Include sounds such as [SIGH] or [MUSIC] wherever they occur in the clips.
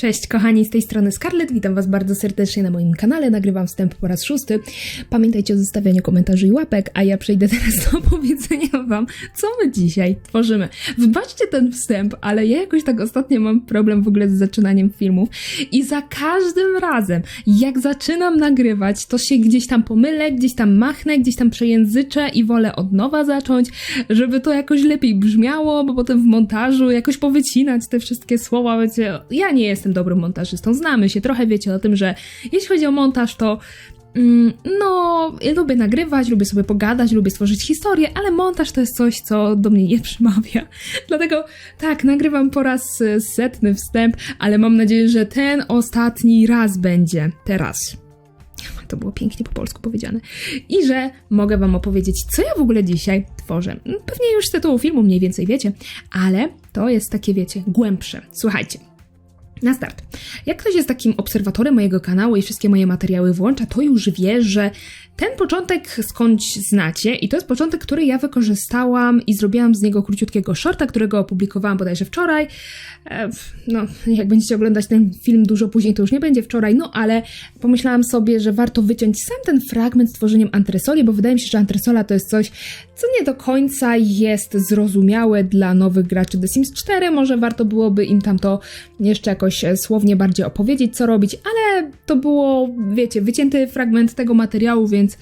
Cześć kochani, z tej strony Scarlett, witam was bardzo serdecznie na moim kanale, nagrywam wstęp po raz szósty. Pamiętajcie o zostawianiu komentarzy i łapek, a ja przejdę [LAUGHS] teraz do opowiedzenia wam, co my dzisiaj tworzymy. Wybaczcie ten wstęp, ale ja jakoś tak ostatnio mam problem w ogóle z zaczynaniem filmów i za każdym razem, jak zaczynam nagrywać, to się gdzieś tam pomylę, gdzieś tam machnę, gdzieś tam przejęzyczę i wolę od nowa zacząć, żeby to jakoś lepiej brzmiało, bo potem w montażu jakoś powycinać te wszystkie słowa, wiecie, ja nie jestem dobrym montażystą, znamy się, trochę wiecie o tym, że jeśli chodzi o montaż, to mm, no, lubię nagrywać, lubię sobie pogadać, lubię stworzyć historię, ale montaż to jest coś, co do mnie nie [LAUGHS] przemawia. Dlatego tak, nagrywam po raz e, setny wstęp, ale mam nadzieję, że ten ostatni raz będzie teraz. [LAUGHS] To było pięknie po polsku powiedziane. I że mogę Wam opowiedzieć, co ja w ogóle dzisiaj tworzę. Pewnie już z tytułu filmu mniej więcej wiecie, ale to jest takie, wiecie, głębsze. Słuchajcie. Na start. Jak ktoś jest takim obserwatorem mojego kanału i wszystkie moje materiały włącza, to już wie, że ten początek skądś znacie i to jest początek, który ja wykorzystałam i zrobiłam z niego króciutkiego shorta, którego opublikowałam bodajże wczoraj. E, no, jak będziecie oglądać ten film dużo później, to już nie będzie wczoraj, no ale pomyślałam sobie, że warto wyciąć sam ten fragment z tworzeniem antresoli, bo wydaje mi się, że antresola to jest coś, co nie do końca jest zrozumiałe dla nowych graczy The Sims 4. Może warto byłoby im tam to jeszcze jakoś e, słownie bardziej opowiedzieć, co robić, ale to było, wiecie, wycięty fragment tego materiału, więc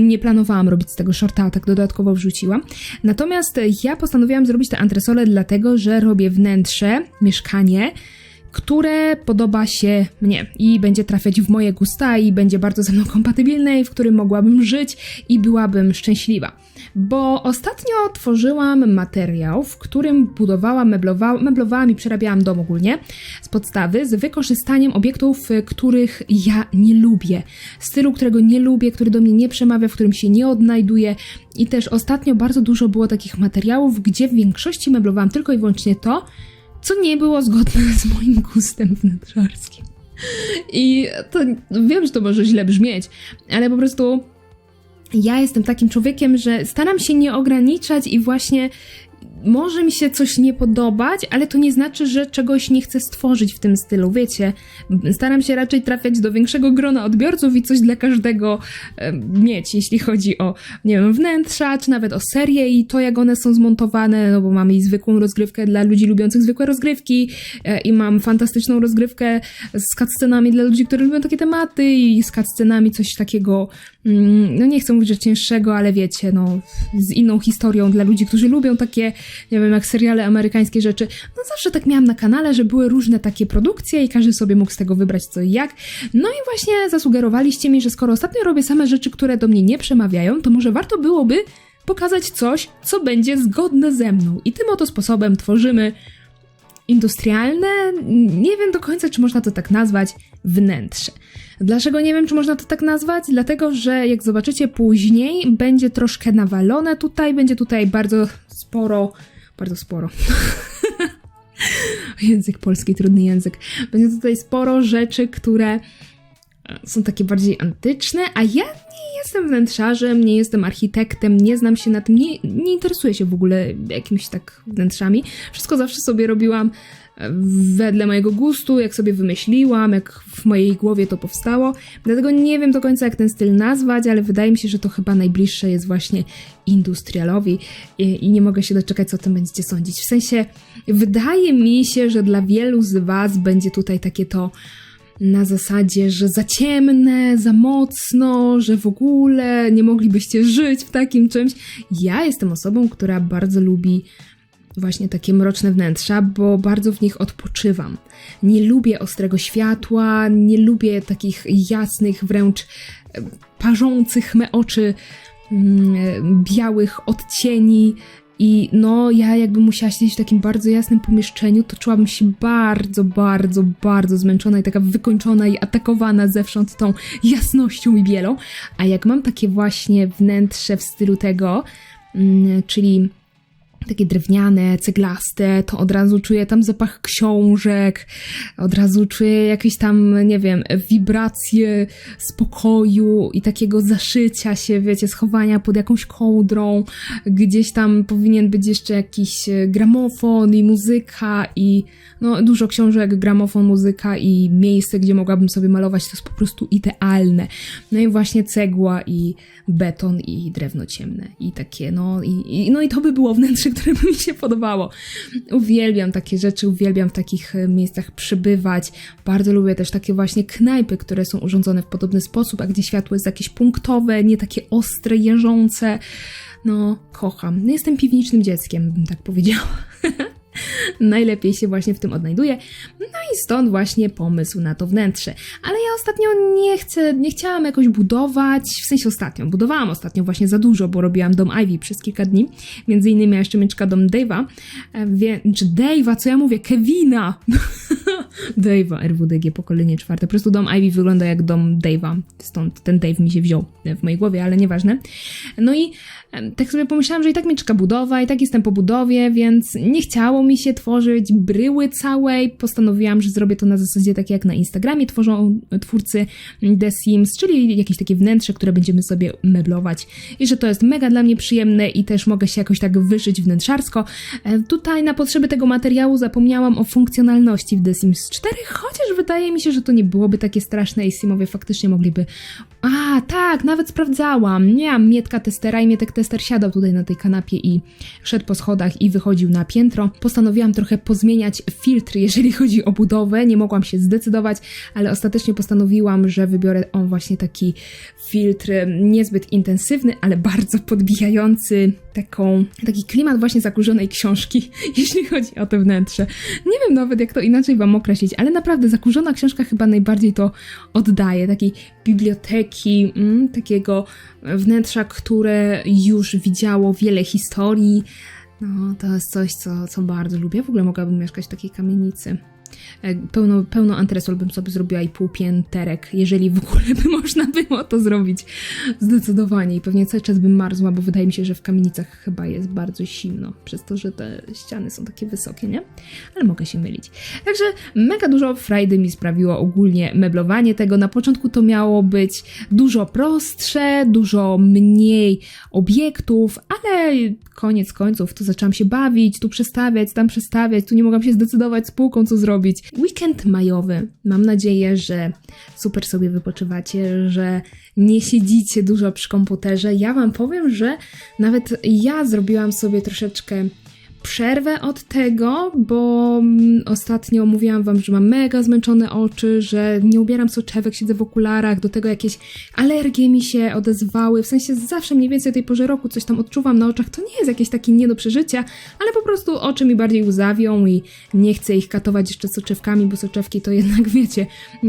nie planowałam robić z tego shorta, tak dodatkowo wrzuciłam. Natomiast ja postanowiłam zrobić te antresole dlatego, że robię wnętrze, mieszkanie, które podoba się mnie i będzie trafiać w moje gusta i będzie bardzo ze mną kompatybilne i w którym mogłabym żyć i byłabym szczęśliwa. Bo ostatnio tworzyłam materiał, w którym budowałam, meblowałam, meblowałam i przerabiałam dom ogólnie z podstawy z wykorzystaniem obiektów, których ja nie lubię. Stylu, którego nie lubię, który do mnie nie przemawia, w którym się nie odnajduję. I też ostatnio bardzo dużo było takich materiałów, gdzie w większości meblowałam tylko i wyłącznie to, co nie było zgodne z moim gustem wnętrzarskim. I to wiem, że to może źle brzmieć, ale po prostu ja jestem takim człowiekiem, że staram się nie ograniczać i właśnie może mi się coś nie podobać, ale to nie znaczy, że czegoś nie chcę stworzyć w tym stylu. Wiecie, staram się raczej trafiać do większego grona odbiorców i coś dla każdego e, mieć, jeśli chodzi o, nie wiem, wnętrza, czy nawet o serię i to, jak one są zmontowane, no bo mamy i zwykłą rozgrywkę dla ludzi lubiących zwykłe rozgrywki e, i mam fantastyczną rozgrywkę z cutscenami dla ludzi, którzy lubią takie tematy i z cutscenami coś takiego, no nie chcę mówić, że cięższego, ale wiecie, no, z inną historią dla ludzi, którzy lubią takie nie wiem, jak seriale amerykańskie rzeczy. No zawsze tak miałam na kanale, że były różne takie produkcje i każdy sobie mógł z tego wybrać co i jak. No i właśnie zasugerowaliście mi, że skoro ostatnio robię same rzeczy, które do mnie nie przemawiają, to może warto byłoby pokazać coś, co będzie zgodne ze mną. I tym oto sposobem tworzymy industrialne, nie wiem do końca, czy można to tak nazwać, wnętrze. Dlaczego nie wiem, czy można to tak nazwać? Dlatego, że jak zobaczycie później, będzie troszkę nawalone tutaj, będzie tutaj bardzo sporo, bardzo sporo. [LAUGHS] język polski, trudny język. Będzie tutaj sporo rzeczy, które e, są takie bardziej antyczne, a ja nie jestem wnętrzarzem, nie jestem architektem, nie znam się na tym, nie, nie interesuję się w ogóle jakimiś tak wnętrzami. Wszystko zawsze sobie robiłam wedle mojego gustu, jak sobie wymyśliłam, jak w mojej głowie to powstało. Dlatego nie wiem do końca, jak ten styl nazwać, ale wydaje mi się, że to chyba najbliższe jest właśnie industrialowi i, i nie mogę się doczekać, co o tym będziecie sądzić. W sensie, wydaje mi się, że dla wielu z Was będzie tutaj takie to na zasadzie, że za ciemne, za mocno, że w ogóle nie moglibyście żyć w takim czymś. Ja jestem osobą, która bardzo lubi właśnie takie mroczne wnętrza, bo bardzo w nich odpoczywam. Nie lubię ostrego światła, nie lubię takich jasnych, wręcz e, parzących me oczy mm, białych odcieni. I no, ja jakbym musiała siedzieć w takim bardzo jasnym pomieszczeniu, to czułabym się bardzo, bardzo, bardzo zmęczona i taka wykończona i atakowana zewsząd tą jasnością i bielą. A jak mam takie właśnie wnętrze w stylu tego, mm, czyli takie drewniane, ceglaste, to od razu czuję tam zapach książek, od razu czuję jakieś tam, nie wiem, wibracje spokoju i takiego zaszycia się, wiecie, schowania pod jakąś kołdrą. Gdzieś tam powinien być jeszcze jakiś e, gramofon i muzyka i no dużo książek, gramofon, muzyka i miejsce, gdzie mogłabym sobie malować, to jest po prostu idealne. No i właśnie cegła i beton i drewno ciemne i takie, no i, i no i to by było wnętrze, które by mi się podobało. Uwielbiam takie rzeczy, uwielbiam w takich e, miejscach przybywać. Bardzo lubię też takie właśnie knajpy, które są urządzone w podobny sposób, a gdzie światło jest jakieś punktowe, nie takie ostre, jeżące. No, kocham. No, jestem piwnicznym dzieckiem, bym tak powiedziała. [LAUGHS] [LAUGHS] najlepiej się właśnie w tym odnajduje. No i stąd właśnie pomysł na to wnętrze. Ale ja ostatnio nie chcę, nie chciałam jakoś budować, w sensie ostatnio, budowałam ostatnio właśnie za dużo, bo robiłam dom Ivy przez kilka dni. Między innymi ja jeszcze mieszka dom Dave'a, e, wie, czy Dave'a, co ja mówię, Kevina! [LAUGHS] Dave'a, RWDG, pokolenie czwarte. Po prostu dom Ivy wygląda jak dom Dave'a, stąd ten Dave mi się wziął w mojej głowie, ale nieważne. No i tak sobie pomyślałam, że i tak mnie czeka budowa, i tak jestem po budowie, więc nie chciało mi się tworzyć bryły całej. Postanowiłam, że zrobię to na zasadzie tak jak na Instagramie tworzą twórcy The Sims, czyli jakieś takie wnętrze, które będziemy sobie meblować i że to jest mega dla mnie przyjemne i też mogę się jakoś tak wyszyć wnętrzarsko. E, tutaj na potrzeby tego materiału zapomniałam o funkcjonalności w The Sims 4, chociaż wydaje mi się, że to nie byłoby takie straszne i Simowie faktycznie mogliby... A, tak, nawet sprawdzałam. Miałam Mietka testera i Mietek tester siadał tutaj na tej kanapie i szedł po schodach i wychodził na piętro. Postanowiłam trochę pozmieniać filtry, jeżeli chodzi o budowę. Nie mogłam się zdecydować, ale ostatecznie postanowiłam, że wybiorę on właśnie taki filtr niezbyt intensywny, ale bardzo podbijający taką, taki klimat właśnie zakurzonej książki, [LAUGHS] jeśli chodzi o te wnętrze. Nie wiem nawet, jak to inaczej wam określić, ale naprawdę zakurzona książka chyba najbardziej to oddaje. Takiej biblioteki, mm, takiego wnętrza, które już widziało wiele historii. No, to jest coś, co, co bardzo lubię. W ogóle mogłabym mieszkać w takiej kamienicy. E, pełno, pełno antresol bym sobie zrobiła i pół pięterek, jeżeli w ogóle by można było to zrobić. Zdecydowanie. I pewnie cały czas bym marzła, bo wydaje mi się, że w kamienicach chyba jest bardzo zimno, przez to, że te ściany są takie wysokie, nie? Ale mogę się mylić. Także mega dużo frajdy mi sprawiło ogólnie meblowanie tego. Na początku to miało być dużo prostsze, dużo mniej obiektów, ale koniec końców to zaczęłam się bawić, tu przestawiać, tam przestawiać, tu nie mogłam się zdecydować z półką, co zrobić. Weekend majowy. Mam nadzieję, że super sobie wypoczywacie, że nie siedzicie dużo przy komputerze. Ja Wam powiem, że nawet ja zrobiłam sobie troszeczkę przerwę od tego, bo mm, ostatnio mówiłam wam, że mam mega zmęczone oczy, że nie ubieram soczewek, siedzę w okularach, do tego jakieś alergie mi się odezwały, w sensie zawsze mniej więcej o tej porze roku coś tam odczuwam na oczach, to nie jest jakieś takie nie do przeżycia, ale po prostu oczy mi bardziej łzawią i nie chcę ich katować jeszcze soczewkami, bo soczewki to jednak, [LAUGHS] wiecie,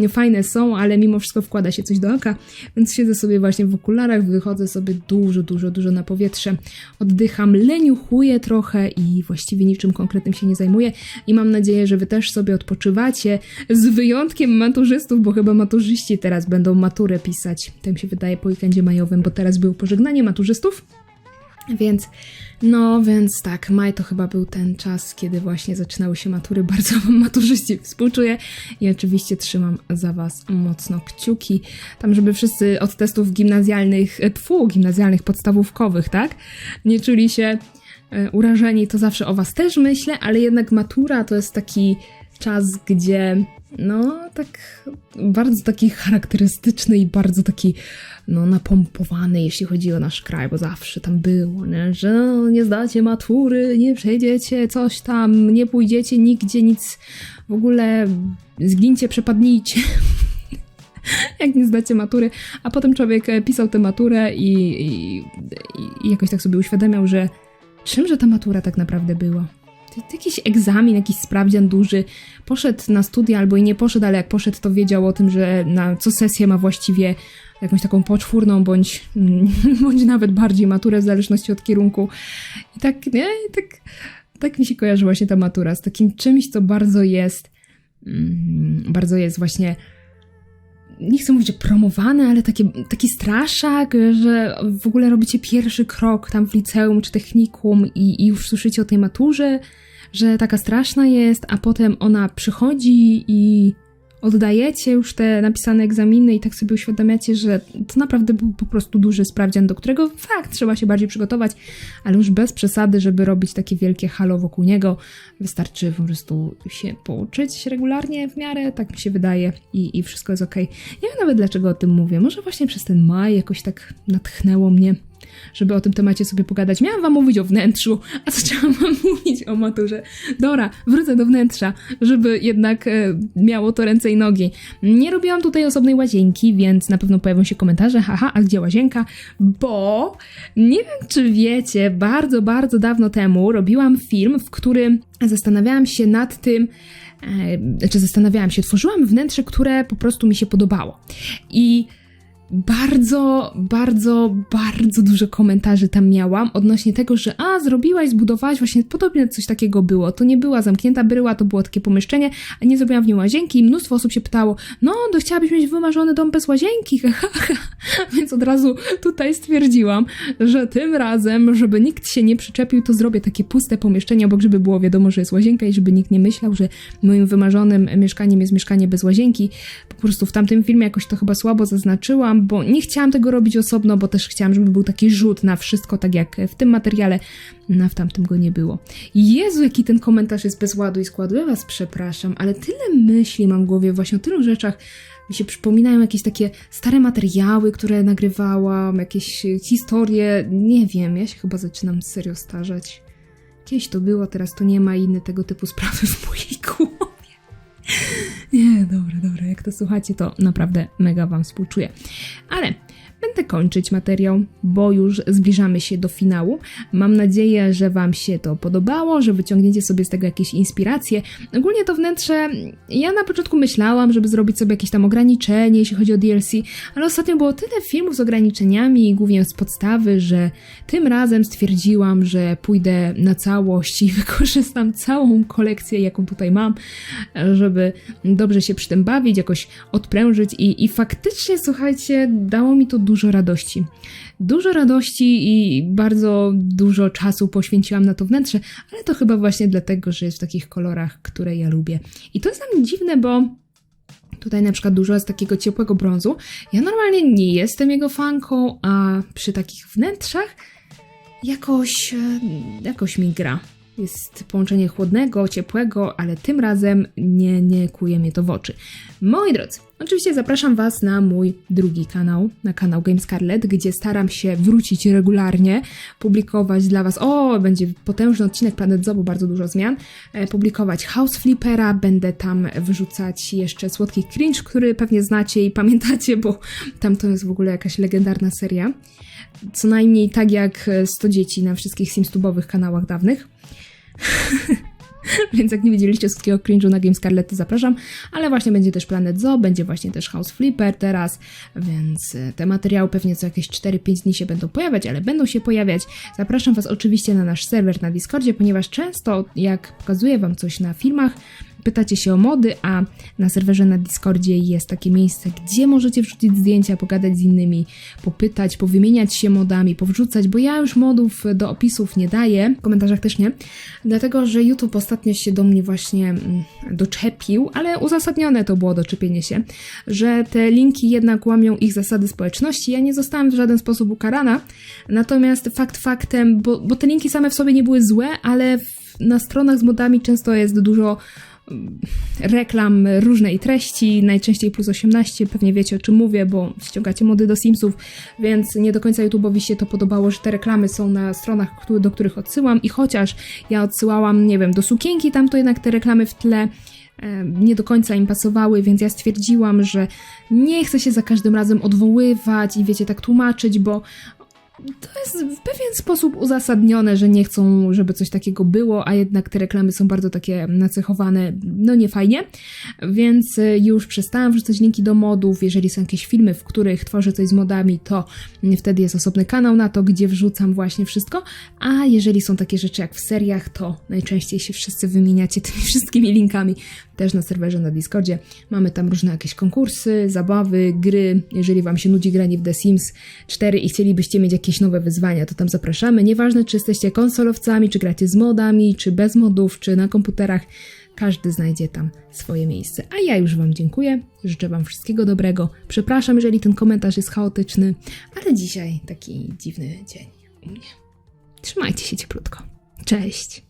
fajne są, ale mimo wszystko wkłada się coś do oka, więc siedzę sobie właśnie w okularach, wychodzę sobie dużo, dużo, dużo na powietrze, oddycham, leniuchuję trochę i właściwie niczym konkretnym się nie zajmuję i mam nadzieję, że wy też sobie odpoczywacie, z wyjątkiem maturzystów, bo chyba maturzyści teraz będą maturę pisać. Tak mi się wydaje po weekendzie majowym, bo teraz było pożegnanie maturzystów. Więc, no, więc tak, maj to chyba był ten czas, kiedy właśnie zaczynały się matury. [LAUGHS] Bardzo wam maturzyści współczuję i oczywiście trzymam za was mocno kciuki. Tam, żeby wszyscy od testów gimnazjalnych, tfu, gimnazjalnych, podstawówkowych, tak? Nie czuli się E, urażeni, to zawsze o was też myślę, ale jednak matura to jest taki czas, gdzie no tak bardzo taki charakterystyczny i bardzo taki no napompowany, jeśli chodzi o nasz kraj, bo zawsze tam było, nie? że no, nie zdacie matury, nie przejdziecie, coś tam, nie pójdziecie nigdzie, nic w ogóle zgincie, przepadnijcie. [LAUGHS] jak nie zdacie matury, a potem człowiek pisał tę maturę i, i, i jakoś tak sobie uświadamiał, że czymże ta matura tak naprawdę była? To jakiś egzamin, jakiś sprawdzian duży. Poszedł na studia albo i nie poszedł, ale jak poszedł, to wiedział o tym, że na co sesję ma właściwie jakąś taką poczwórną, bądź, [LAUGHS] bądź nawet bardziej maturę w zależności od kierunku. I tak, nie? Tak, tak mi się kojarzy właśnie ta matura z takim czymś, co bardzo jest, mm, bardzo jest właśnie nie chcę mówić, że promowany, ale takie, taki straszak, że w ogóle robicie pierwszy krok tam w liceum czy technikum i, i już słyszycie o tej maturze, że taka straszna jest, a potem ona przychodzi i oddajecie już te napisane egzaminy i tak sobie uświadamiacie, że to naprawdę był po prostu duży sprawdzian, do którego fakt trzeba się bardziej przygotować, ale już bez przesady, żeby robić takie wielkie halo wokół niego. Wystarczy po prostu się pouczyć regularnie w miarę, tak mi się wydaje i, i wszystko jest ok. Nie wiem nawet dlaczego o tym mówię, może właśnie przez ten maj jakoś tak natchnęło mnie żeby o tym temacie sobie pogadać. Miałam wam mówić o wnętrzu, a zaczęłam wam [LAUGHS] mówić o maturze. Dobra, wrócę do wnętrza, żeby jednak e, miało to ręce i nogi. Nie robiłam tutaj osobnej łazienki, więc na pewno pojawią się komentarze, haha, a gdzie łazienka? Bo nie wiem, czy wiecie, bardzo, bardzo dawno temu robiłam film, w którym zastanawiałam się nad tym, e, znaczy zastanawiałam się, tworzyłam wnętrze, które po prostu mi się podobało. I bardzo, bardzo, bardzo dużo komentarzy tam miałam odnośnie tego, że a, zrobiłaś, zbudowałaś, właśnie podobnie coś takiego było. To nie była zamknięta bryła, to było takie pomieszczenie, a nie zrobiłam w nim łazienki i mnóstwo osób się pytało, no, to chciałabyś mieć wymarzony dom bez łazienki. [LAUGHS] Więc od razu tutaj stwierdziłam, że tym razem, żeby nikt się nie przyczepił, to zrobię takie puste pomieszczenie obok, żeby było wiadomo, że jest łazienka i żeby nikt nie myślał, że moim wymarzonym mieszkaniem jest mieszkanie bez łazienki. Po prostu w tamtym filmie jakoś to chyba słabo zaznaczyłam, bo nie chciałam tego robić osobno, bo też chciałam, żeby był taki rzut na wszystko, tak jak w tym materiale, no w tamtym go nie było. Jezu, jaki ten komentarz jest bez ładu i składu, ja was przepraszam, ale tyle myśli mam w głowie właśnie o tylu rzeczach, mi się przypominają jakieś takie stare materiały, które nagrywałam, jakieś historie, nie wiem, ja się chyba zaczynam serio starzeć. Kiedyś to było, teraz to nie ma inne tego typu sprawy w mojej głowie. Nie, dobra, dobra, jak to słuchacie, to naprawdę mega Wam współczuję. Ale będę kończyć materiał, bo już zbliżamy się do finału. Mam nadzieję, że Wam się to podobało, że wyciągniecie sobie z tego jakieś inspiracje. Ogólnie to wnętrze, ja na początku myślałam, żeby zrobić sobie jakieś tam ograniczenie, jeśli chodzi o DLC, ale ostatnio było tyle filmów z ograniczeniami, głównie z podstawy, że tym razem stwierdziłam, że pójdę na całość i [LAUGHS] wykorzystam całą kolekcję, jaką tutaj mam, żeby dobrze się przy tym bawić, jakoś odprężyć i, i faktycznie, słuchajcie, dało mi to dużo radości. Dużo radości i bardzo dużo czasu poświęciłam na to wnętrze, ale to chyba właśnie dlatego, że jest w takich kolorach, które ja lubię. I to jest dla mnie dziwne, bo Tutaj na przykład dużo jest takiego ciepłego brązu. Ja normalnie nie jestem jego fanką, a przy takich wnętrzach jakoś, e, jakoś mi gra. Jest połączenie chłodnego, ciepłego, ale tym razem nie, nie kuje mnie to w oczy. Moi drodzy, oczywiście zapraszam Was na mój drugi kanał, na kanał Game Scarlet, gdzie staram się wrócić regularnie, publikować dla Was, o, będzie potężny odcinek Planet Zoo, bo bardzo dużo zmian, e, publikować House Flippera, będę tam wyrzucać jeszcze Słodki Cringe, który pewnie znacie i pamiętacie, bo tam to jest w ogóle jakaś legendarna seria. Co najmniej tak jak 100 dzieci na wszystkich Simstubowych kanałach dawnych. [LAUGHS] Więc jak nie widzieliście wszystkiego cringe'u na Game Scarlet, to zapraszam. Ale właśnie będzie też Planet Zoo, będzie właśnie też House Flipper teraz, więc e, te materiały pewnie co jakieś 4-5 dni się będą pojawiać, ale będą się pojawiać. Zapraszam Was oczywiście na nasz serwer na Discordzie, ponieważ często jak pokazuję Wam coś na filmach, pytacie się o mody, a na serwerze na Discordzie jest takie miejsce, gdzie możecie wrzucić zdjęcia, pogadać z innymi, popytać, powymieniać się modami, powrzucać, bo ja już modów do opisów nie daję, w komentarzach też nie, dlatego, że YouTube ostatnio się do mnie właśnie mm, doczepił, ale uzasadnione to było doczepienie się, że te linki jednak łamią ich zasady społeczności. Ja nie zostałam w żaden sposób ukarana, natomiast fakt faktem, bo, bo te linki same w sobie nie były złe, ale w, na stronach z modami często jest dużo reklam różnej treści, najczęściej plus 18, pewnie wiecie o czym mówię, bo ściągacie mody do Simsów, więc nie do końca YouTube'owi się to podobało, że te reklamy są na stronach, do których odsyłam. I chociaż ja odsyłałam, nie wiem, do sukienki, tam to jednak te reklamy w tle nie do końca im pasowały, więc ja stwierdziłam, że nie chcę się za każdym razem odwoływać i wiecie, tak tłumaczyć, bo to jest w pewien sposób uzasadnione, że nie chcą, żeby coś takiego było, a jednak te reklamy są bardzo takie nacechowane, no nie fajnie, więc y, już przestałam wrzucać linki do modów. Jeżeli są jakieś filmy, w których tworzę coś z modami, to mm, wtedy jest osobny kanał na to, gdzie wrzucam właśnie wszystko, a jeżeli są takie rzeczy jak w seriach, to najczęściej się wszyscy wymieniacie tymi [LAUGHS] wszystkimi linkami też na serwerze na Discordzie. Mamy tam różne jakieś konkursy, zabawy, gry. Jeżeli Wam się nudzi granie w The Sims 4 i chcielibyście mieć jakieś nowe wyzwania, to tam zapraszamy. Nieważne, czy jesteście konsolowcami, czy gracie z modami, czy bez modów, czy na komputerach. Każdy znajdzie tam swoje miejsce. A ja już Wam dziękuję. Życzę Wam wszystkiego dobrego. Przepraszam, jeżeli ten komentarz jest chaotyczny, ale dzisiaj taki dziwny dzień u mnie. Trzymajcie się cieplutko. Cześć!